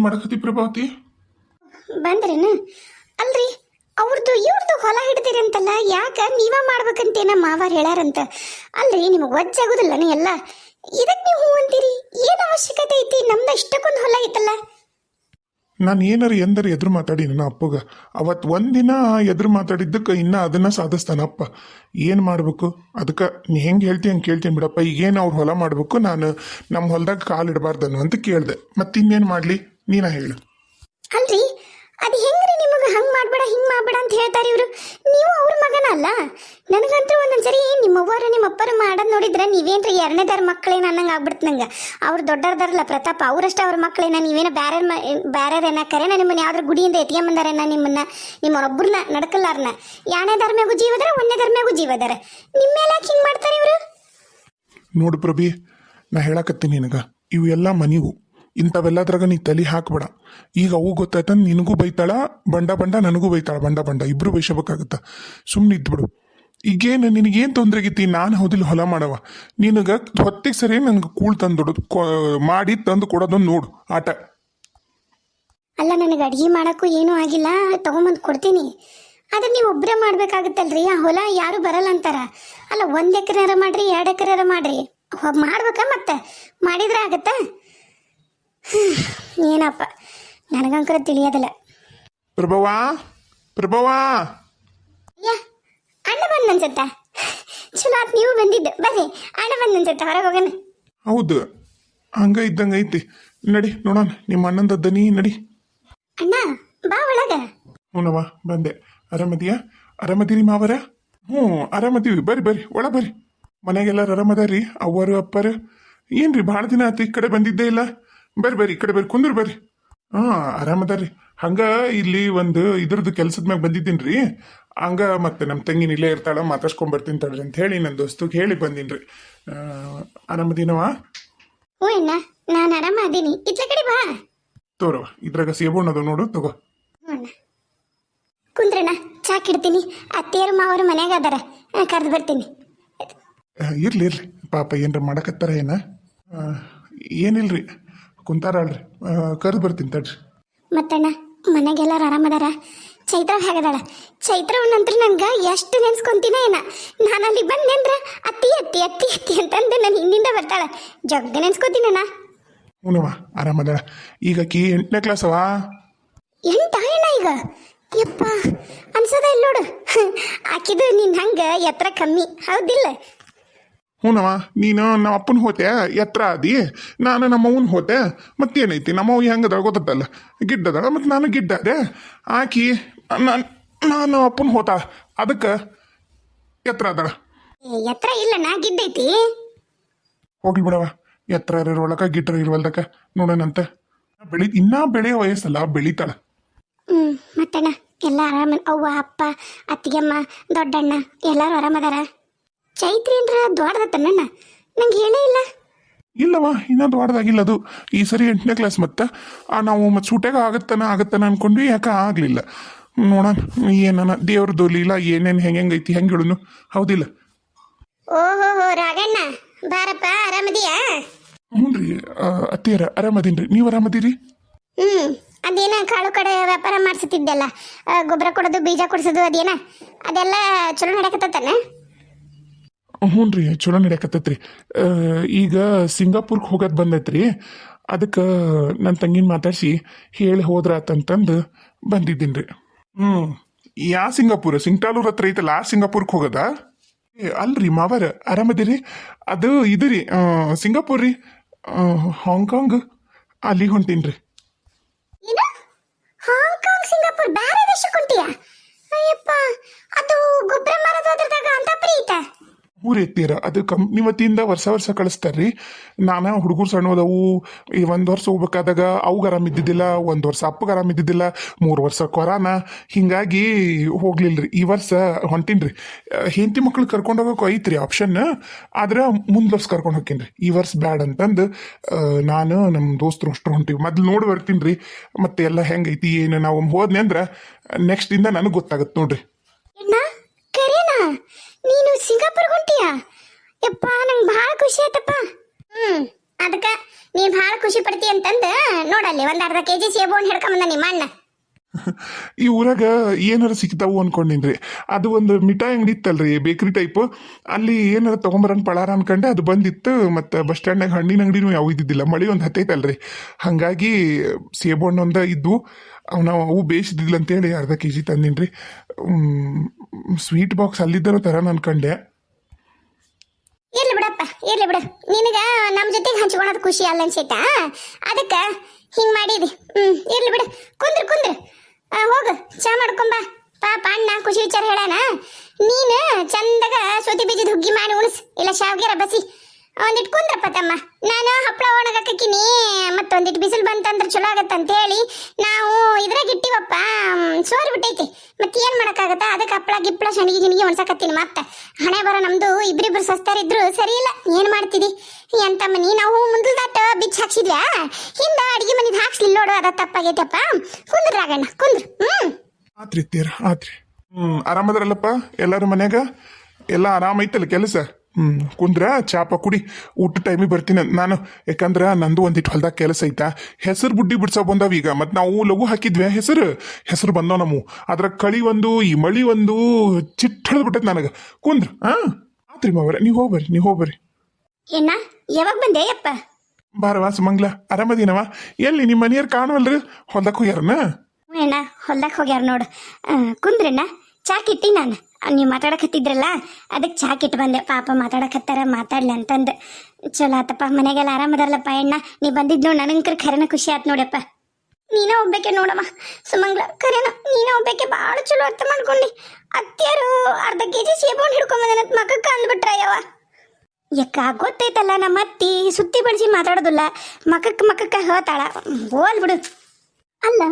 ಏನ್ ಮಾಡಕತ್ತಿ ಪ್ರಭಾವತಿ? ಬಂದ್ರೇನ? ಅಲ್ರಿ ಅವ್ರದ್ದು ಇವ್ರದ್ದು ಹೊಲ ಹಿಡ್ದಿರಂತಲ್ಲ ಯಾಕ ನೀವ ಮಾಡ್ಬೇಕಂತೇನ ಮಾವಾರ್ ಹೇಳ್ಯಾರಂತ. ಅಲ್ರಿ ನಿಮಗೆ ಒಜ್ಜಾಗುದಿಲ್ಲ ನೀ ಎಲ್ಲ? ಇದಕ್ಕೆ ನೀವು ಹೂ ಅಂತೀರಿ? ಏನು ಅವಶ್ಯಕತೆ ಐತಿ? ನಮ್ದು ಇಷ್ಟಕ್ಕೊಂದು ಹೊಲ ಐತಲ್ಲ. ನಾನು ಏನಾರ ಎಂದರೆ ಎದುರು ಮಾತಾಡಿ ನನ್ನ ಅಪ್ಪಗ. ಅವತ್ತು ಒಂದಿನ ಎದುರು ಮಾತಾಡಿದ್ದಕ್ಕೆ ಇನ್ನ ಅದನ್ನ ಸಾಧಿಸ್ತಾನ ಅಪ್ಪ ಏನು ಮಾಡ್ಬೇಕು? ಅದಕ್ಕೆ ನೀ ಹೆಂಗೆ ಹೇಳ್ತೀನಿ ಹಂಗೆ ಕೇಳ್ತೀನಿ ಬಿಡಪ್ಪ. ಈಗೇನು ಅವ್ರು ಹೊಲ ಮಾಡ್ಬೇಕು? ನಾನು ನಮ್ಮ ಹೊಲದಾಗ ಕಾಲಿಡಬಾರ್ದನ್ನು ಅಂತ ಕೇಳಿದೆ. ಮತ್ತೆ ಇನ್ನೇನು ಮಾಡಲಿ? ನೀನ ಹೇಳು. ಅಲ್ರಿ ಅದು ಹೆಂಗ್ರಿ ನಿಮಗೆ ಹಂಗ್ ಮಾಡ್ಬೇಡ ಹಿಂಗ್ ಮಾಡ್ಬೇಡ ಅಂತ ಹೇಳ್ತಾರೆ ಇವರು? ನೀವು ಅವ್ರ ಮಗನ ಅಲ್ಲ ನನಗಂತೂ ಒಂದೊಂದ್ಸರಿ ನಿಮ್ಮ ಅವ್ವರು ನಿಮ್ಮ ಅಪ್ಪರು ಮಾಡೋದ್ ನೋಡಿದ್ರೆ ನೀವೇನ್ರಿ ಎರಡನೇದಾರ ಮಕ್ಕಳೇನ ಅನ್ನಂಗೆ ಆಗ್ಬಿಡ್ತು ನಂಗೆ. ಅವ್ರು ದೊಡ್ಡದಾರಲ್ಲ ಪ್ರತಾಪ ಅವರಷ್ಟೇ ಅವ್ರ ಮಕ್ಕಳೇನ ನೀವೇನೋ ಬ್ಯಾರ ಬ್ಯಾರೆ ಕರೆನ ನಿಮ್ಮನ್ನ ಯಾವ್ದ್ರ ಗುಡಿಯಿಂದ ಎತ್ಕೊಂಬಂದಾರೇನ ನಿಮ್ಮನ್ನ? ನಿಮ್ಮೊಬ್ಬರನ್ನ ನಡ್ಕಲ್ಲಾರನ ಯಾಣೆ ಧರ್ಮ್ಯಾಗೂ ಜೀವದಾರ ಒಂದೇ ಧರ್ಮ್ಯಾಗೂ ಜೀವದಾರ ನಿಮ್ಮ ಮೇಲೆ ಯಾಕೆ ಹಿಂಗೆ ಮಾಡ್ತಾರೆ ಇವರು? ನೋಡು ಪ್ರಭಿ ನಾ ಹೇಳಕತ್ತೀನಿ ನಿನಗ. ಇವು ಎಲ್ಲ ಮನಿವು. ಇಂಥವೆಲ್ಲದ್ರಾಗ ನೀ ತಲೆ ಹಾಕ್ಬೇಡ. ಈಗ ಅವು ಗೊತ್ತಾಯ್ತ ನಿನಗೂ ಬೈತಾಳ, ಬಂಡ ಬಂಡ ನನಗೂ ಬೈತಾಳ, ಬಂಡ ಬಂಡ, ಇಬ್ರು ಬೈಸಬೇಕಾಗತ್ತ. ಸುಮ್ಮನೆ ಇದ್ಬಿಡು ಈಗೇನು ನಿನಗೇನು ತೊಂದರೆ ಆಗೈತಿ ನಾನು ಹೌದಿಲ್ಲ, ಹೊಲ ಮಾಡವ. ನಿನಗೆ ಹೊತ್ತಿಗೆ ಸರಿ ನನಗೆ ಕೂಳ್ ತಂದು ಮಾಡಿ ತಂದು ಕೊಡೋದೊಂದು ನೋಡು, ಆಟ. ಅಲ್ಲ, ನನಗೆ ಅಡ್ಗೆ ಮಾಡೋಕ್ಕೂ ಏನೂ ಆಗಿಲ್ಲ, ತೊಗೊಂಬಂದು ಕೊಡ್ತೀನಿ. ಅದನ್ನ ನೀವು ಒಬ್ಬರೇ ಮಾಡ್ಬೇಕಾಗತ್ತಲ್ರಿ? ಆ ಹೊಲ ಯಾರು ಬರಲ್ಲ ಅಂತಾರ. ಅಲ್ಲ, ಒಂದು ಎಕರೆ ಮಾಡ್ರಿ, ಎರಡು ಎಕರೆ ಮಾಡ್ರಿ. ಮಾಡ್ಬೇಕಾ ಮತ್ತೆ? ಮಾಡಿದ್ರೆ ಆಗತ್ತಾ? ಏನಪ್ಪ? ನನಗಂಕರ ತಿಳಿಯೋದಿಲ್ಲ. ಪ್ರಭವಾ ಪ್ರಭವಾ. ಅಯ್ಯ ಅಣ್ಣ ಬಂದ್ ಅನ್ಸತ್ತ ಚಲೋ ಆತ್ ನೀವು ಬಂದಿದ್ದು. ಬರ್ರಿ ಅಣ್ಣ ಬಂದ್ ಅನ್ಸತ್ತ ಹೊರಗೆ ಹೋಗೋಣ. ಹೌದು ಹಂಗ ಇದ್ದಂಗೈತಿ ನಡಿ ನೋಡೋಣ ನಿಮ್ಮ ಅಣ್ಣಂದ ದನಿ ನಡಿ. ಅಣ್ಣ ಬಾ ಒಳಗ. ಹ್ಞೂನವ್ವ ಬಂದೆ. ಆರಾಮದಿಯಾ ಆರಾಮದಿರಿ ಮಾವರ? ಹ್ಞೂ ಆರಾಮದೀವಿ ಬರ್ರಿ ಬರ್ರಿ ಒಳ ಬರ್ರಿ. ಮನೆಗೆಲ್ಲರೂ ಆರಾಮದಾರಿ ಅವ್ವರು ಅಪ್ಪರ. ಏನ್ರಿ ಭಾಳ ದಿನ ಆತು ಈ ಕಡೆ ಬಂದಿದ್ದೇ ಇಲ್ಲ? ಬರ್ರಿ ಬರ್ರಿ ಈ ಕಡೆ ಬರ್ರಿ ಕುಂದ್ರ ಬರ್ರಿ. ಹಾ ಆರಾಮದಾರಿ ಹಂಗ ಇಲ್ಲಿ ಒಂದು ಇದ್ರದ್ದು ಕೆಲ್ಸದ ಮ್ಯಾಗ ಬಂದಿದ್ದೀನಿ ರೀ ಹಂಗ ಮತ್ತೆ ನಮ್ಮ ತಂಗಿನ ಇಲ್ಲೇ ಇರ್ತಾಳ ಮಾತಾಡ್ಸ್ಕೊಂಡ್ ಬರ್ತೀನಿ ತಡ್ರಿ ಅಂತ ಹೇಳಿ ನನ್ನ ದೋಸ್ತಿಗೆ ಹೇಳಿ ಬಂದೀನಿ ರೀ ಆರಾಮದಿನವ ಹ್ಞೂ ಅಣ್ಣ ನಾನು ಆರಾಮ ಅದೀನಿ. ಇತ್ಲ ಕಡೆ ಬಾ. ತೋರವ ಇದ್ರಾಗ ಸೇಬಣ್ಣದು ನೋಡು ತಗೋ. ಅಣ್ಣ. ಕುಂದ್ರಣ್ಣ ಚಾಕ್ ಇಡ್ತೀನಿ ಅತ್ತೆಯರು ಮಾವರು ಮನೆಯಾಗ ಅದಾರ. ಕರೆದು ಬರ್ತೀನಿ. ಇರ್ಲಿ ಇರ್ಲಿ. ಪಾಪ ಏನ್ರ ಮಾಡಕತ್ತಾರ ಏನ? ಏನಿಲ್ರಿ? ಕುಂತಾರಲ್ರಿ ಕರೆದು ಬರ್ತೀನಿ ತಡ್ರಿ. ಮತ್ತಣ್ಣ ಮನೆಗೆಲ್ಲರೂ ಆರಾಮದಾರ ಚೈತ್ರ ಹೇಗದಾಳ? ಚೈತ್ರ ನಂತರ ನಂಗೆ ಎಷ್ಟು ನೆನ್ಸ್ಕೊಂತೀನ ಏನ? ನಾನು ಅಲ್ಲಿ ಬಂದೇನ್ರ ಅತ್ತಿ ಅತ್ತಿ ಅತ್ತಿ ಅತ್ತಿ ಅಂತಂದು ನಾನು ಹಿಂದಿಂದ ಬರ್ತಾಳೆ. ಜಗ್ಗ ನೆನ್ಸ್ಕೊತೀನಣ್ಣ. ಹ್ಞೂನವ್ವ ಆರಾಮದಾಳ ಈಗ ಆಕಿ ಎಂಟನೇ ಕ್ಲಾಸ್ ಅವ ಎಂಟ ಅಣ್ಣ ಈಗ. ಯಪ್ಪ ಅನ್ಸದ ಇಲ್ಲ ನೋಡು. ಆಕಿದು ನೀನು ಹಂಗೆ ಎತ್ತರ ಕಮ್ಮಿ. ಹೌದಿಲ್ಲ? ಹ್ಞೂನವ್ವ ನೀನು ನಮ್ಮ ಅಪ್ಪನ ಹೋತೆ ಎತ್ತರ ಆದಿ. ನಾನು ನಮ್ಮ ಅವ್ವನ ಹೋತೆ. ಮತ್ತೇನೈತಿ? ನಮ್ಮ ಅವ್ವ ಹೆಂಗದ ಗೊತ್ತಲ್ಲ ಗಿಡ್ಡದ ಮತ್ತು ನಾನು ಗಿಡ್ಡ ಅದೇ ಆಕಿ ನಾನು ನಾನು ಅಪ್ಪನ ಹೋತ. ಅದಕ್ಕೆ ಎತ್ತರ ಅದಳ ಎತ್ತರ ಇಲ್ಲ ನಾ ಗಿಡ್ಡೈತಿ. ಹೋಗ್ಲಿ ಬಿಡವ. ಎತ್ತರ ಇರೋಳಕ ಗಿಡ್ಡ ಇರುವಲ್ದಕ ನೋಡೋಣಂತ. ಬೆಳಿ ಇನ್ನೂ ಬೆಳೆ ವಯಸ್ಸಲ್ಲ ಬೆಳಿತಾಳ. ಹ್ಞೂ ಮತ್ತಣ್ಣ ಎಲ್ಲ ಆರಾಮ ಅವ್ವ ಅಪ್ಪ ಅತ್ತಿಗೆಮ್ಮ ದೊಡ್ಡಣ್ಣ ಎಲ್ಲರೂ ಆರಾಮದಾರ? ಚೈತ್ರಿ ಏನ್ರ ದೊಡ್ಡದತ್ತಣ್ಣ ನಂಗೆ ಹೇಳೇ ಇಲ್ಲ. ಇಲ್ಲವ ಇನ್ನೂ ದೊಡ್ಡದಾಗಿಲ್ಲ ಅದು. ಈ ಸರಿ ಎಂಟನೇ ಕ್ಲಾಸ್ ಮತ್ತೆ. ಆ ನಾವು ಮತ್ತೆ ಸೂಟ್ಯಾಗ ಆಗತ್ತನ ಆಗತ್ತನ ಅನ್ಕೊಂಡ್ವಿ ಯಾಕೆ ಆಗಲಿಲ್ಲ. ನೋಡೋಣ ಏನನ ದೇವ್ರದ್ದು ಲೀಲ ಏನೇನು ಹೆಂಗೆ ಹೆಂಗೈತಿ ಹೆಂಗೆ ಹೇಳುನು. ಹೌದಿಲ್ಲ. ಓಹೋ ರಾಗಣ್ಣ ಬಾರಪ್ಪ ಆರಾಮದಿಯಾ ಹ್ಞೂ ರೀ ಅತ್ತಿಯರ ಆರಾಮದೀನಿ ರೀ. ನೀವು ಆರಾಮದಿರಿ ಹ್ಞೂ ಅದೇನ ಕಾಳು ಕಡೆ ವ್ಯಾಪಾರ ಮಾಡಿಸುತ್ತಿದ್ದೆಲ್ಲ. ಗೊಬ್ಬರ ಕೊಡೋದು ಬೀಜ ಕೊಡಿಸೋದು ಅದೇನ? ಅದೆಲ್ಲ ಚಲೋ ನಡಕತ್ತಾನ ಹ್ಞೂ ರೀ ಚಲೋ ನಡೆಯಕತ್ತೈತ್ರಿ. ಈಗ ಸಿಂಗಾಪುರ್ಗೆ ಹೋಗೋದು ಬಂದೈತ್ರಿ. ಅದಕ್ಕೆ ನನ್ನ ತಂಗಿನ ಮಾತಾಡಿಸಿ ಹೇಳಿ ಹೋದ್ರಾತಂತಂದು ಬಂದಿದ್ದೀನಿ ರೀ. ಹ್ಞೂ ಯಾ ಸಿಂಗಾಪುರ? ಸಿಂಗ್ಟಾಲೂರ್ ಹತ್ರ ಐತಲ್ಲ ಆ ಸಿಂಗಾಪುರ್ಗೆ ಹೋಗೋದಾ? ಏ ಅಲ್ರಿ ಮಾವರ ಆರಾಮದಿರಿ? ಅದು ಇದು ರೀ ಸಿಂಗಾಪುರ್ ರೀ. ಹಾಂಗ್ಕಾಂಗ್ ಅಲ್ಲಿ ಹೊಂಟೀನಿ ರೀ. ಏನು ಹಾಂಗ್ಕಾಂಗ್ ಸಿಂಗಾಪುರ್ ಬೇರೆ ದೇಶಕ್ಕೆ ಹೊಂಟಿಯಾ? ಅಯ್ಯಪ್ಪ ಅದು ಗೊಬ್ಬರ ಮರದ ಅದ್ರದಾಗ ಅಂತ ಪ್ರೀತ ಊರ್ ಎತ್ತೀರ ಅದು ಕಂಪ್ನಿ ವತಿಯಿಂದ ವರ್ಷ ವರ್ಷ ಕಳಿಸ್ತಾರ್ರಿ. ನಾನ ಹುಡುಗರು ಸಣ್ಣದವು ಈ ಒಂದು ವರ್ಷ ಹೋಗ್ಬೇಕಾದಾಗ ಅವ್ಗೆ ಆರಾಮ ಇದ್ದಿದ್ದಿಲ್ಲ, ಒಂದು ವರ್ಷ ಅಪ್ಪಗೆ ಆರಾಮ ಇದ್ದಿದ್ದಿಲ್ಲ, ಮೂರು ವರ್ಷ ಕೊರೋನಾ. ಹಿಂಗಾಗಿ ರೀ ಈ ವರ್ಷ ಹೊಂಟಿನ್ರಿ. ಹೆಂಡತಿ ಮಕ್ಳು ಕರ್ಕೊಂಡು ಹೋಗೋಕೆ ಐತ್ರಿ ಆಪ್ಷನ್. ಆದ್ರೆ ಮುಂದ್ ವರ್ಷ ಕರ್ಕೊಂಡು ಹೋಗ್ತೀನಿ ಈ ವರ್ಷ ಬ್ಯಾಡ್ ಅಂತಂದು ನಾನು ನಮ್ಮ ದೋಸ್ತರು ಅಷ್ಟು ಹೊಂಟೀವಿ. ಮೊದ್ಲು ನೋಡಿ ಬರ್ತೀನಿ ರೀ ಮತ್ತೆ ಎಲ್ಲ ಹೆಂಗೈತಿ ಏನು ನಾವು ಹೋದ್ನೆ ಅಂದ್ರೆ ನೆಕ್ಸ್ಟ್ ಇಂದ ನನಗೆ ಗೊತ್ತಾಗತ್ತೆ ನೋಡ್ರಿ. ನೀನು ಸಿಂಗಾಪುರ್ ಹೊಂಟಿಯಾ? ಯಪ್ಪ, ನಂಗೆ ಭಾಳ ಖುಷಿ ಆಯ್ತಪ್ಪ. ಹ್ಮ್, ಅದಕ್ಕ ನೀ ಭಾಳ ಖುಷಿ ಪಡ್ತಿ ಅಂತಂದ ನೋಡಲ್ಲಿ ಒಂದ್ ಅರ್ಧ ಕೆಜಿ ಸೇಬು ಹಣ್ಣು ಹಿಡ್ಕೊಂಬಂದ ನಿಮ್ಮ ಅಣ್ಣ. ಈ ಊರಾಗ ಏನಾರ ಸಿಗ್ತಾವು ಅನ್ಕೊಂಡಿನ್ರಿ? ಅದು ಒಂದು ಮಿಠಾಯಿ ಅಂಗಡಿ ಇತ್ತಲ್ರಿ, ಬೇಕ್ರಿ ಟೈಪ್ ಅಲ್ಲಿ ಏನಾರ ತಗೊಂಬರನ್ ಪಳಾರ ಅನ್ಕೊಂಡೆ, ಅದು ಬಂದಿತ್ತು. ಮತ್ತು ಬಸ್ ಸ್ಟ್ಯಾಂಡ್ನಾಗ ಹಣ್ಣಿನ ಅಂಗಡಿನೂ ಯಾವ ಇದ್ದಿದ್ದಿಲ್ಲ. ಮಳಿ ಒಂದು ಹತ್ತೈತಲ್ರಿ. ಹಾಗಾಗಿ ಸೇಬು ಹಣ್ಣೊಂದ ಇದ್ವು ಅವನ ಅವು ಬೇಯಿಸಿದ್ದಿಲ್ಲ ಅಂತೇಳಿ ಅರ್ಧ ಕೆ ಜಿ ತಂದಿನ್ರಿ ಸ್ವೀಟ್ ಬಾಕ್ಸ್ ಅಲ್ಲಿದ್ದರೋ ಥರ ಅನ್ಕೊಂಡೆ ಇರ್ಲಿ ಬಿಡಪ್ಪ, ಇರ್ಲಿ ಬಿಡು. ನಿನಗ ನಮ್ಮ ಜೊತೆಗೆ ಹಂಚ್ಕೊಳೋದು ಖುಷಿ ಅಲ್ಲ ಅನ್ಸೈತಾ? ಅದಕ್ಕೆ ಹಿಂಗ್ ಮಾಡಿದಿ. ಹ್ಮ್ ಇರ್ಲಿ ಬಿಡು ಕುಂದ್ರ ಕುಂದ್ರ ಆ, ಹೋಗು ಚಾ ಮಾಡ್ಕೊಂಬ ಪಾಪ ಅಣ್ಣ ಖುಷಿ ವಿಚಾರ ಹೇಳಾನ ನೀನು ಚಂದಾಗ ಸೋತಿ ಬೀಜದ ಹುಗ್ಗಿ ಮಾಡಿ ಉಣಸ್ ಇಲ್ಲ ಶಾವ್ಗೆರ ಬಸಿ ಒಂದಿಟ್ಟು ಕುಂದ್ರಪ್ಪ ತಮ್ಮ ನಾನು ಹಪ್ಪಳ ಒಣಗಾಕಿನಿ ಮತ್ತೊಂದಿಟ್ಟು ಬಿಸಿಲು ಬಂತಂದ್ರೆ ಚಲೋ ಆಗತ್ತೆ ಅಂತ ಹೇಳಿ ನಾವು ಇದ್ರಾಗ ಇಟ್ಟಿವಪ್ಪ ಸೋರಿ ಬಿಟ್ಟೈತಿ ಮತ್ತೆ ಏನ್ ಮಾಡಕ್ಕಾಗತ್ತ ಅದಕ್ಕೆ ಹಪ್ಪಳ ಗಿಪ್ಪಳ ಶಣಿಗೆ ಗಿಣಿಗೆ ಒಣಸಾಕತ್ತೀನಿ ಮತ್ತೆ ಹಣೆ ಬರೋ ನಮ್ದು ಇಬ್ರಿಬ್ರು ಸಸ್ತಾರಿದ್ರು ಸರಿ ಇಲ್ಲ ಏನ್ ಮಾಡ್ತಿದಿ? ಎಂತ ಮನಿ? ನಾವು ಮುಂದಲ್ದಾಟ ಬಿಚ್ಚ ಹಾಕ್ಸಿದ್ಯಾ? ಹಿಂದ ಅಡಿಗೆ ಮನಿದ್ ಹಾಕ್ಸ್ಲಿಲ್ಲ ನೋಡು, ಅದ ತಪ್ಪಾಗೈತಪ್ಪ. ಕುಂದ್ರ ರಾಗಣ್ಣ, ಕುಂದ್ರ, ಹ್ಮ್. ಆತ್ರಿ ತೀರ, ಆತ್ರಿ. ಹ್ಮ್, ಆರಾಮದ್ರಲ್ಲಪ್ಪ, ಎಲ್ಲಾರು ಮನ್ಯಾಗ? ಎಲ್ಲ ಆರಾಮೈತಲ್ಲ ಕೆಲಸ? ಹ್ಮ್, ಕುಂದ್ರ, ಚಾಪ ಕುಡಿ, ಊಟ ಟೈಮಿಗೆ ಬರ್ತೀನಿ ನಾನು. ಯಾಕಂದ್ರೆ ನಂದು ಒಂದಿಟ್ಟು ಹೊಲ್ದಾಗ ಕೆಲಸ ಐತಾ. ಹೆಸರು ಬುಡ್ಡಿ ಬಿಡ್ಸೋ ಬಂದಾವ ಈಗ. ಮತ್ತು ನಾವು ಲಘು ಹಾಕಿದ್ವಿ, ಹೆಸರು. ಹೆಸರು ಬಂದವ ನಮ್ಮ ಅದ್ರ ಕಳಿ ಒಂದು ಈ ಮಳಿ ಒಂದು ಚಿಟ್ಟ ಹಿಡ್ದು ಬಿಟ್ಟೈತೆ ನನಗೆ. ಕುಂದ್ರ, ಹಾಂ? ಆತ್ರಿ ಮಾವರ ನೀವು ಹೋಗ್ಬರ್ರಿ ನೀವು ಹೋಗ್ಬರ್ರಿ. ಏನ ಯಾವಾಗ ಬಂದೆ ಯಪ್ಪ ಬಾರವಾ ಸುಮಂಗ್ಲ ಆರಾಮದೀನವ ಎಲ್ಲಿ ನಿಮ್ಮ ಮನೆಯವ್ರು ಕಾಣವಲ್ರಿ? ಹೊಲ್ದಕ್ಕೆ ಹೋಗ್ಯಾರನ? ಏನ ಹೊಲ್ದಾಗ ಹೋಗ್ಯಾರ ನೋಡು. ಕುಂದ್ರಣ್ಣ ಚಾ ಕಿಟ್ಟಿ ನಾನು. ನೀವು ಮಾತಾಡಕತ್ತಿದ್ರಲ್ಲ ಅದಕ್ಕೆ ಚಾ ಕಿಟ್ಟು ಬಂದೆ. ಪಾಪ ಮಾತಾಡಕತ್ತಾರ ಮಾತಾಡ್ಲಿ ಅಂತಂದು. ಚಲೋ ಆತಪ್ಪ ಮನೆಗೆಲ್ಲ ಆರಾಮದಾರಲ್ಲಪ್ಪ ಅಣ್ಣ. ನೀ ಬಂದಿದ್ ನೋಡಿ ನನಂಕರ್ ಖರೇನ ಖುಷಿ ಆತ್ ನೋಡಪ್ಪ. ನೀನ ಒಬ್ಬಕ್ಕೆ ನೋಡಮ್ಮ. ಸುಮಂಗ್ಲ ಕರೆನ, ನೀನ ಒಬ್ಬಕ್ಕೆ ಭಾಳ ಚಲೋ ಅರ್ಥ ಮಾಡ್ಕೊಂಡಿ. ಅತ್ತಿಯರು ಅರ್ಧ ಕೆ ಜಿ ಸೇಬುನ್ ಹಿಡ್ಕೊಂಬಂದನತ್ ಮಗಕ್ಕ ಅಂದ್ಬಿಟ್ರಯ್ಯವ ಯಕ್ಕ ಗೊತ್ತೈತಲ್ಲ ನಮ್ಮ ಅತ್ತಿ ಸುತ್ತಿ ಬಳಸಿ ಮಾತಾಡೋದಿಲ್ಲ. ಮಕ್ಕಕ್ಕೆ ಮಕಕ್ಕ ಹೇಳ್ತಾಳ. ಹೋಲ್ ಬಿಡು. ಅಲ್ಲ,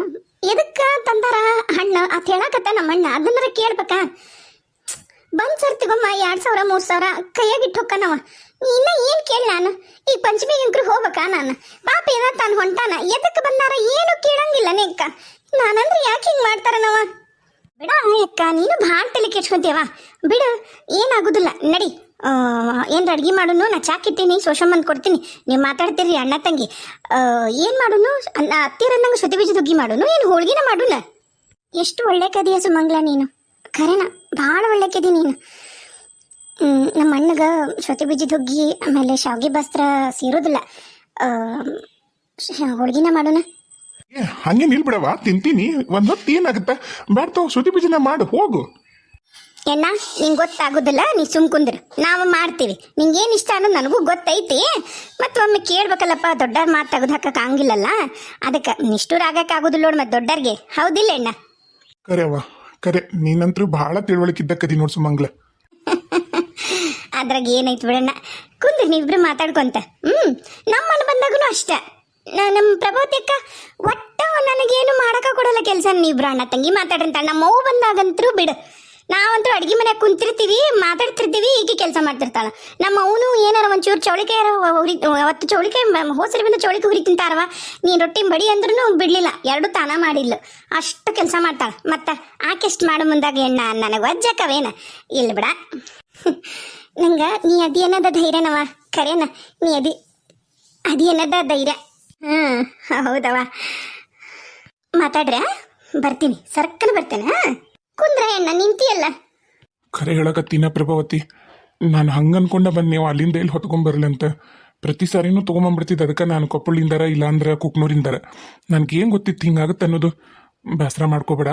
ಎದಕ್ಕ ತಂದಾರ ಹಣ್ಣು ಅಂತ ಹೇಳಕತ್ತ ನಮ್ಮ ಅಣ್ಣ? ಅದನ್ನರ ಕೇಳ್ಬೇಕಾ? ಬಂದ್ ಸರ್ತಿಗೊಮ್ಮ ಎರಡ್ ಸಾವಿರ ಮೂರ್ ಸಾವಿರ ಕೈಯಾಗಿಟ್ಟು ಹೊಕ್ಕನವ ಇನ್ನ ಏನ್ ಕೇಳಿ ನಾನು? ಈ ಪಂಚಮಿ ಅಂಕ್ರು ಹೋಗ್ಬೇಕಾ ನಾನು? ಪಾಪ ಏನ ತಾನು ಹೊಂಟಾನ. ಎದಕ್ಕೆ ಬಂದಾರ ಏನು ಕೇಳಂಗಿಲ್ಲ ನೆಕ್ಕ ನಾನಂದ್ರೆ ಯಾಕೆ ಹಿಂಗ್ ಮಾಡ್ತಾರನವ? ಬಿಡ ಅಕ್ಕ ನೀನು ಭಾಳ ತಲೆ ಕೆಟ್ಕೊಂತೇವಾ ಬಿಡು ಏನಾಗುದಿಲ್ಲ. ನಡಿ. ಆ, ಏನ್ರ ಅಡ್ಗೆ ಮಾಡುನು? ನಾ ಚಾಕಿಟ್ಟಿನಿ ಸೋಶಮ್ಮನ್ ಕೊಡ್ತೀನಿ. ನೀವು ಮಾತಾಡ್ತೀರಿ ಅಣ್ಣ ತಂಗಿ. ಏನ್ ಮಾಡುನು? ನಂಗೆ ಸೊತೆ ಬೀಜದ ಹುಗ್ಗಿ ಮಾಡುನು? ಏನು ಹೋಳ್ಗಿನ ಮಾಡುನ? ಎಷ್ಟು ಒಳ್ಳೆ ಕದಿಯ ಸುಮಂಗ್ಲ ನೀನು. ಖರೇನ ಭಾಳ ಒಳ್ಳೆ ಕದಿ ನೀನು. ನಮ್ಮ ಅಣ್ಣಗೆ ಶ್ವತಿ ಬೀಜದ ಹುಗ್ಗಿ ಆಮೇಲೆ ಶಾವಿಗೆ ಬಸ್ತ್ರ ಸೇರೋದಿಲ್ಲ. ಹೋಳ್ಗಿನ ಮಾಡೋಣ. ಏ ಹಂಗೆ ನಿಲ್ಬಿಡವ ತಿಂತೀನಿ ಒಂದು ಹೊತ್ತು ಏನಾಗುತ್ತೆ? ಬರ್ತಾವ್ ತಗೋ ಸುದ್ದಿ ಬೀಜನ ಮಾಡು ಹೋಗು. ಎಲ್ಲ ನಿಂಗೆ ಗೊತ್ತಾಗೋದಿಲ್ಲ ನೀ ಸುಮ್ ಕುಂದ್ರ. ನಾವು ಮಾಡ್ತೀವಿ. ನಿಂಗೇನು ಇಷ್ಟ ಅನ್ನೋದು ನನಗೂ ಗೊತ್ತೈತಿ. ಮತ್ತು ಒಮ್ಮೆ ಕೇಳ್ಬೇಕಲ್ಲಪ್ಪ ದೊಡ್ಡವ್ರ ಮಾತು ತೆಗೆದು ಹಾಕಕ್ಕೆ ಹಂಗಿಲ್ಲಲ್ಲ. ಅದಕ್ಕೆ ನಿಷ್ಠೂರ ಆಗಕ್ಕೆ ಆಗೋದಿಲ್ಲ ನೋಡಿ ಮತ್ತೆ ದೊಡ್ಡರ್ಗೆ. ಹೌದಿಲ್ಲ ಅಣ್ಣ ಕರೆವ ಕರೆ, ನೀನಂತರೂ ಭಾಳ ತಿಳುವಳಿಕಿದ್ದ ಕದಿ ನೋಡ್ ಸುಮಂಗ್ಲ ಅದ್ರಾಗ ಏನಾಯ್ತು ಬಿಡಣ್ಣ? ಕುಂದ್ರಿ, ನೀವಿಬ್ರು ಮಾತಾಡ್ಕೊಂತ. ಹ್ಮ್ ನಮ್ಮ ಬಂದಾಗೂ ಅಷ್ಟ. ನ- ನಮ್ಮ ಅಕ್ಕ, ಒಟ್ಟ ನನಗೇನು ಮಾಡಕ ಕೊಡಲ್ಲ ಕೆಲಸ ನೀವ್ರು ಅಣ್ಣ ತಂಗಿ ಮಾತಾಡ್ರಂತ. ನಮ್ಮ ಮೌ ಬಂದಾಗಂತರೂ ಬಿಡು. ನಾವಂತೂ ಅಡ್ಗೆ ಮನೆ ಕುಂತಿರ್ತೀವಿ, ಮಾತಾಡ್ತಿರ್ತೀವಿ ಈಗ ಕೆಲಸ ಮಾಡ್ತಿರ್ತಾಳ. ನಮ್ಮ ಅವನು ಏನಾರ ಒಂಚೂರು ಚೌಳಿಕಾಯಿ ಹುರಿ, ಅವತ್ತು ಚೌಳಿಕಾಯಿ ಹೋಸರಿ ಬಂದ ಚೌಳಿಕಾಯಿ ಹುರಿ ತಿಂತಾರವ, ನೀನು ರೊಟ್ಟಿ ಬಡಿ ಅಂದ್ರೂ ಬಿಡ್ಲಿಲ್ಲ, ಎರಡು ತಾನ ಮಾಡಿಲ್ಲ ಅಷ್ಟು ಕೆಲಸ ಮಾಡ್ತಾಳ. ಮತ್ತ ಆಕೆಷ್ಟು ಮಾಡೋ ಮುಂದಾಗ ಎಣ್ಣ ನನಗೆ ವಜ್ಜಕ್ಕವೇನ ಇಲ್ಲ ಬಿಡ. ನಂಗ ನೀ ಅದಿ ಅನ್ನದ ಧೈರ್ಯನವ ಕರೇನ ನೀ ಅದಿ ಅದಿ ಏನದ ಧೈರ್ಯ. ಹ್ಮ್ ಹೌದವ. ಮಾತಾಡ್ರ? ಬರ್ತೀನಿ. ಸರ್ಕನ ಬರ್ತೇನೆ ಕುಂದ್ರ ಅಣ್ಣ ನಿಂತಿಯಲ್ಲ? ಖರೆ ಹೇಳಕತ್ತೀನ ಪ್ರಭಾವತಿ ನಾನು ಹಂಗೆ ಅನ್ಕೊಂಡ ಬಂದು ನೀವು ಅಲ್ಲಿಂದ ಇಲ್ಲಿ ಹೊತ್ಕೊಂಬರ್ಲಿ ಅಂತ. ಪ್ರತಿ ಸಾರಿನೂ ತೊಗೊಂಬಂದ್ಬಿಡ್ತಿದ್ದೆ ಅದಕ್ಕೆ ನಾನು ಕೊಪ್ಪಳಿಂದಾರ ಇಲ್ಲಾಂದ್ರೆ ಕುಕ್ನೂರಿಂದಾರ. ನನಗೆ ಏನು ಗೊತ್ತಿತ್ತು ಹಿಂಗಾಗುತ್ತೆ ಅನ್ನೋದು ಬೇಸರ ಮಾಡ್ಕೋಬೇಡ.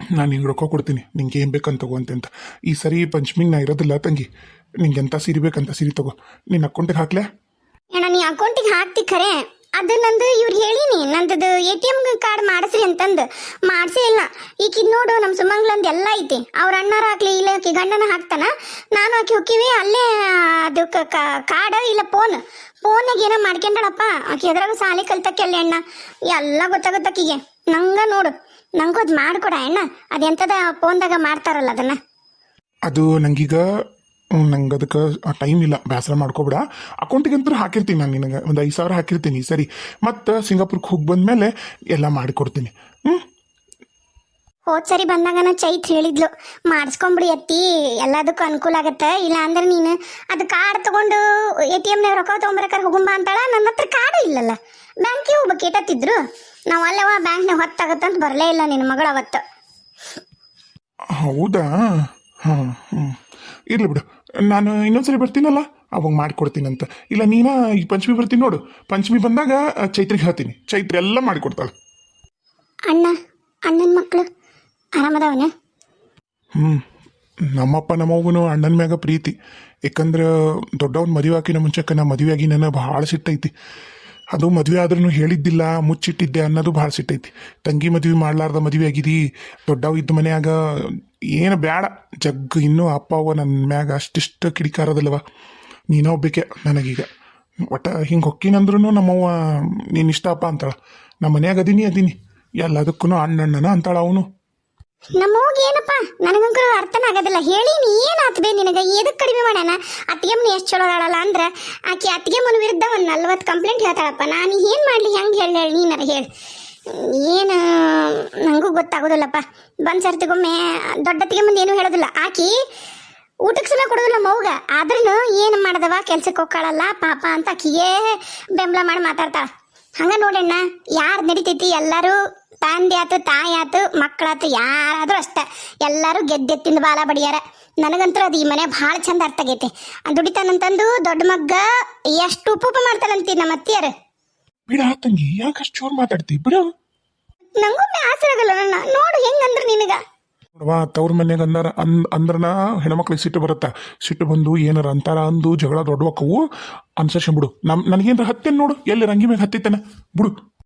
ನಾನು ಹಿಂಗೆ ರೊಕ್ಕ ಕೊಡ್ತೀನಿ ನಿಂಗೆ ಏನು ಬೇಕಂತ ತಗೋ ಅಂತ ಈ ಸರಿ ಪಂಚಮಿಗೆ ನಾ ಇರೋದಿಲ್ಲ ತಂಗಿ ನಿಂಗೆ ಎಂಥ ಸೀರೆ ಬೇಕಂತ ಸೀರೆ ತಗೋ. ನಿನ್ನ ಅಕೌಂಟಿಗೆ ಹಾಕ್ಲೆ? ಅಣ್ಣ ನೀ ಅಕೌಂಟಿಗೆ ಹಾಕ್ತಿ ಖರೆ ಅದು ನಂದು ಇವ್ರು ಹೇಳಿನಿ ನಂದದು ಎ ಟಿ ಎಂ ಕಾರ್ಡ್ ಮಾಡಿಸ್ರಿ ಅಂತಂದು. ಮಾಡಿಸೇ ಇಲ್ಲ. ಈಗ ನೋಡು ನಮ್ಮ ಸುಮಂಗ್ಲಂದು ಎಲ್ಲ ಐತಿ. ಅವ್ರ ಅಣ್ಣಾರ ಹಾಕ್ಲಿ ಇಲ್ಲ ಆಕಿ ಗಂಡನ ಹಾಕ್ತಾನ, ನಾನು ಆಕಿ ಹೊಕ್ಕಿವಿ, ಅಲ್ಲೇ ಅದು ಕಾರ್ಡ್ ಇಲ್ಲ ಫೋನ್ ಫೋನಾಗ ಏನೋ ಮಾಡ್ಕೊಂಡಳಪ್ಪ. ಆಕಿ ಎದ್ರಾಗ ಸಾಲಿ ಕಲ್ತಕ್ಕೆ ಅಣ್ಣ. ಎಲ್ಲ ಗೊತ್ತಾಗತ್ತಕ್ಕಿಗೆ. ನಂಗ ನೋಡು. ನಂಗೂ ಅದು ಮಾಡ್ಕೊಡ ಅಣ್ಣ. ಅದೆಂಥದ ಫೋನ್ದಾಗ ಮಾಡ್ತಾರಲ್ಲ ಅದನ್ನ. ಅದು ನಂಗೀಗ ನಂಗೆ ಅದಕ್ಕೆ ಟೈಮ್ ಇಲ್ಲ. ಬೇಸರ ಮಾಡ್ಕೊಬಿಡ. ಅಕೌಂಟಿಗೆ ಅಂತೂ ಹಾಕಿರ್ತೀನಿ ನಾನು ನಿನಗೆ. ಒಂದು ಐದು ಸಾವಿರ ಹಾಕಿರ್ತೀನಿ. ಸರಿ. ಮತ್ತು ಸಿಂಗಾಪುರ್ಗೆ ಹೋಗಿ ಬಂದಮೇಲೆ ಎಲ್ಲ ಮಾಡಿಕೊಡ್ತೀನಿ. ಹ್ಞೂ ಹೋದ್ ಸರಿ ಬಂದಾಗನ ಚೈತ್ ಹೇಳಿದ್ಲು. ಮಾಡಿಸ್ಕೊಂಬಿಡಿ ಅತ್ತಿ ಎಲ್ಲದಕ್ಕೂ ಅನುಕೂಲ ಆಗತ್ತೆ. ಇಲ್ಲ ಅಂದ್ರೆ ನೀನು ಅದು ಕಾರ್ಡ್ ತಗೊಂಡು ಎ ಟಿ ಎಮ್ನಾಗ ರೊಕ್ಕ ತೊಗೊಂಬರಕಾರ ಹೋಗುಂಬ ಅಂತಾಳ. ನನ್ನ ಹತ್ರ ಕಾರ್ಡ್ ಇಲ್ಲಲ್ಲ. ಬ್ಯಾಂಕಿಗೆ ಹೋಗ್ಬೇಕು ಏಟತ್ತಿದ್ರು. ನಾವು ಅಲ್ಲವ ಬ್ಯಾಂಕ್ನಾಗ ಹೊತ್ತಾಗತ್ತಂತ ಬರಲೇ ಇಲ್ಲ ನಿನ್ನ ಮಗಳು ಅವತ್ತು. ಹೌದಾ? ಹಾಂ ಹ್ಞೂ ಇರ್ಲಿ ಬಿಡು. ನಾನು ಇನ್ನೊಂದ್ಸರಿ ಬರ್ತೀನಲ್ಲ? ಅವಾಗ ಮಾಡಿಕೊಡ್ತೀನಂತ. ಇಲ್ಲ ನೀನ ಈ ಪಂಚಮಿ ಬರ್ತೀನಿ ನೋಡು. ಪಂಚಮಿ ಬಂದಾಗ ಚೈತ್ರಿಗೆ ಹೇಳ್ತೀನಿ. ಚೈತ್ರಿ ಎಲ್ಲ ಮಾಡಿಕೊಡ್ತಾಳೆ. ಅಣ್ಣ ಅಣ್ಣನ ಮಕ್ಕಳು ಆರಾಮದವನ? ಹ್ಞೂ ನಮ್ಮಪ್ಪ ನಮ್ಮವ್ವನು ಅಣ್ಣನ ಮ್ಯಾಗ ಪ್ರೀತಿ. ಯಾಕಂದ್ರೆ ದೊಡ್ಡವನ್ ಮದುವೆ ಹಾಕಿನ ಮುಂಚೆಕ್ಕೆ ನಾ ಮದುವೆ ಆಗಿ ನನ್ನ ಭಾಳ ಸಿಟ್ಟೈತಿ. ಅದು ಮದುವೆ ಆದ್ರೂ ಹೇಳಿದ್ದಿಲ್ಲ, ಮುಚ್ಚಿಟ್ಟಿದ್ದೆ ಅನ್ನೋದು ಭಾಳ ಸಿಟ್ಟೈತಿ. ತಂಗಿ ಮದುವೆ ಮಾಡ್ಲಾರ್ದ ಮದುವೆ ಆಗಿದಿ, ದೊಡ್ಡವ ಇದ್ದ ಮನ್ಯಾಗ ಏನು ಬೇಡ ಜಗ್ ಇನ್ನೂ ಅಪ್ಪ, ಅವ್ವ ನನ್ನ ಮ್ಯಾಗ ಅಷ್ಟಿಷ್ಟು ಕಿಡಿಕಾರದಲ್ಲವ. ನೀನೋ ಬೇಕೆ ನನಗೀಗ. ಒಟ್ಟ ಹಿಂಗೆ ಹೊಕ್ಕಿನಂದ್ರೂ ನಮ್ಮವ್ವ, ನೀನು ಇಷ್ಟಪ್ಪ ಅಂತಾಳ. ನಮ್ಮ ಮನ್ಯಾಗ ಅದೀನಿ ಅದೀನಿ. ಎಲ್ಲದಕ್ಕೂ ಅಣ್ಣಣ್ಣನ ಅಂತಾಳ ಅವನು. ನಮ್ಮ ಏನಪ್ಪ? ನನಗಂಕರು ಅರ್ಥನ ಆಗೋದಿಲ್ಲ. ಹೇಳಿ, ನೀ ಏನು ಬೇ ನಿನಗೆ? ಎದಕ್ಕೆ ಕಡಿಮೆ ಮಾಡ್ಯಾನ? ಅತ್ತಿಗೆಮ್ಮನ ಎಷ್ಟು ಚಲೋ ಆಡಲ್ಲ ಅಂದ್ರೆ, ಆಕೆ ಅತ್ತಿಗೆಮ್ಮನ ವಿರುದ್ಧ ಒಂದು ನಲ್ವತ್ತು ಕಂಪ್ಲೇಂಟ್ ಹೇಳ್ತಾಳಪ್ಪ. ನಾನು ಏನು ಮಾಡ್ಲಿ? ಹೆಂಗೆ ಹೇಳಿ ಹೇಳಿ ನೀನಾರ ಹೇಳಿ. ಏನು ನನಗೂ ಗೊತ್ತಾಗೋದಿಲ್ಲಪ್ಪ. ಬಂದು ಸರ್ತಿಗೊಮ್ಮೆ ದೊಡ್ಡ ಮುಂದೆ ಏನೂ ಹೇಳೋದಿಲ್ಲ. ಆಕಿ ಊಟಕ್ಕೆ ಸಲ ಕೊಡೋದಿಲ್ಲ ಮೌಗ ಆದ್ರೂ ಏನು ಮಾಡ್ದವ? ಕೆಲ್ಸಕ್ಕೆ ಹೋಗ್ಕಾಳಲ್ಲ, ಪಾಪ ಅಂತ ಆಕಿಗೆ ಬೆಂಬಲ ಮಾಡಿ ಮಾತಾಡ್ತಾಳ. ಹಂಗ ನೋಡಣ್ಣ, ಯಾರು ನಡಿತೈತಿ? ಎಲ್ಲರೂ ತಂದೆ ಆತು ತಾಯಿ ಆತು ಮಕ್ಕಳಾತು ಯಾರಾದ್ರೂ ಅಷ್ಟ. ಎಲ್ಲರೂ ತಿಂದು ಬಾಲ ಬಡಿಯಾರ. ನನಗಂತೂ ಅದು ಈ ಮನೆ ಭಾಳ ಚಂದ ಅರ್ಥ ಆಗೈತಿ. ದುಡಿತಾನಂತಂದು ದೊಡ್ಡ ಮಗ್ಗ ಎಷ್ಟು ಉಪು ಮಾಡ್ತಾನಂತಿ ನಮ್ಮ ಅತ್ತಿಯರು? ಬಿಡ ತಂಗಿ ಯಾಕಷ್ಟು ಜೋರ್ ಮಾತಾಡ್ತಿ? ಬಿಡು. ನಂಗೊಮ್ಮೆ ಆಸೆ ಆಗಲ್ಲ ನನ್ನ. ನೋಡು ಹೆಂಗಂದ್ರೆ ನಿನಗ. ನೋಡವಾ ತವ್ರ ಮನೆಗೆ ಅಂದಾರ ಅಂದ್ ಅಂದ್ರನ ಹೆಣ್ಮಕ್ಳಿಗೆ ಸಿಟ್ಟು ಬರುತ್ತ. ಸಿಟ್ಟು ಬಂದು ಏನಾರ ಅಂತಾರ ಅಂದು ಜಗಳ ದೊಡ್ಡವಕ್ಕವು ಅನ್ಸರ್ಸ್ಕೊಂಬಿಡು ನಮ್ ನನಗೇನ್ರ ಹತ್ತೇನು ನೋಡು. ಎಲ್ಲಿ ರಂಗಿ ಮೇಲೆ ಹತ್ತಿತ್ತೇನ? ಬಿಡು.